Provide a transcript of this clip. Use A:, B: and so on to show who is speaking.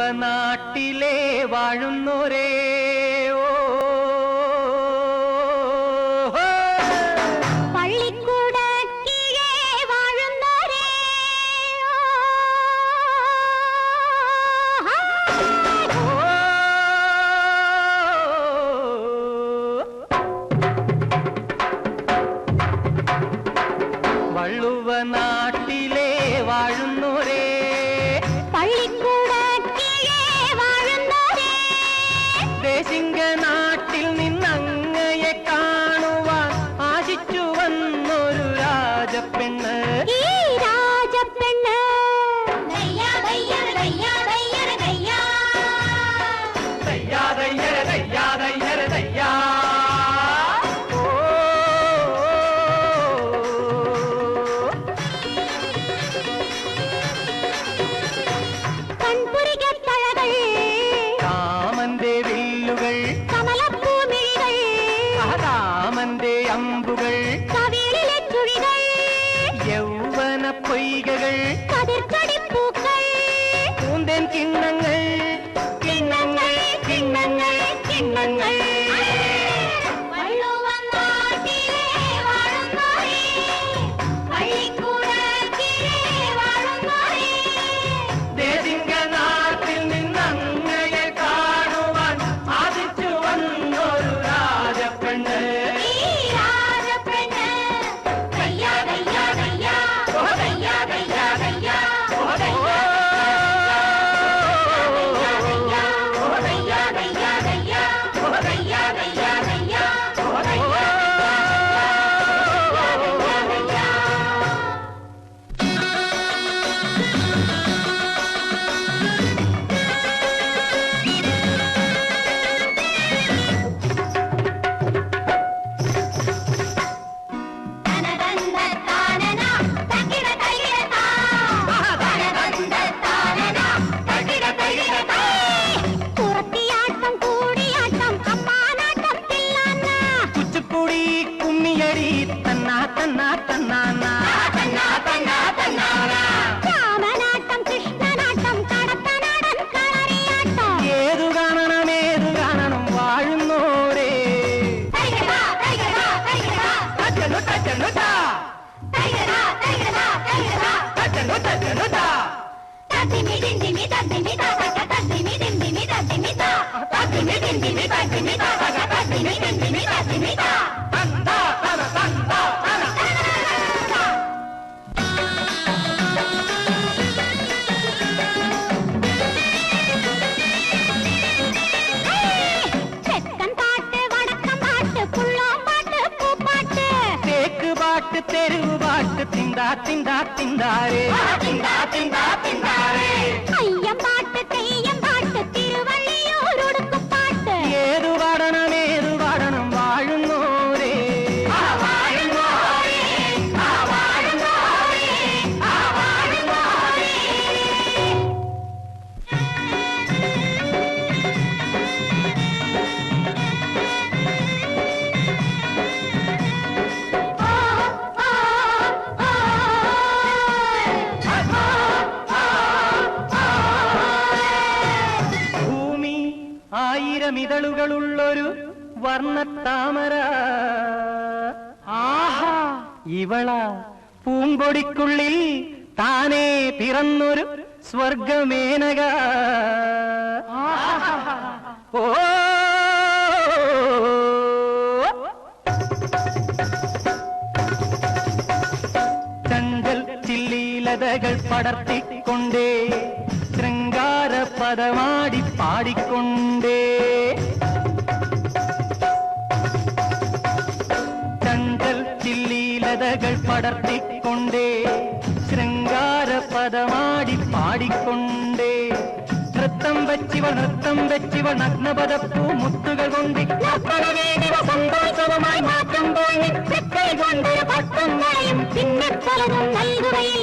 A: ധ്രുവനാട്ടിലേ വാഴുന്നോരേ. பெண்ணு பொய்கைகள். தெருவு பாட்டு திந்தா திந்தா திந்தாரே திந்தா திந்தா திந்தாரே
B: ஐயா தெய்யம் பாட்டு திருவள்ளியூர் உடுக்கும் பாட்டு
A: ஏது வாடனா നീലമിതളുകളുള്ളൊരു വർണത്താമര. ആഹാ. ഇവള പൂമ്പൊടിക്കുള്ളിൽ താനേ പിറന്നൊരു സ്വർഗമേനക. ഓ. ചഞ്ചൽ ചില്ലീലതകൾ പടർത്തിക്കൊണ്ടേ ശൃംഗാര പദമാടി പാടിക്കൊണ്ടേ. ചിന്തകൾ പടർത്തിക്കൊണ്ടേ ശൃംഗാരപദമാടി പാടിക്കൊണ്ടേ. നൃത്തം വെച്ചിവ നൃത്തം വെച്ചിവ നഗ്നപദപ്പൂ മുത്തുകൾ കൊണ്ട്. സന്തോഷവുമായി മാറ്റം തോന്നി കൊണ്ട്
B: പത്തൊന്നായും പിന്നെ പലതും നൽകുകയില്ല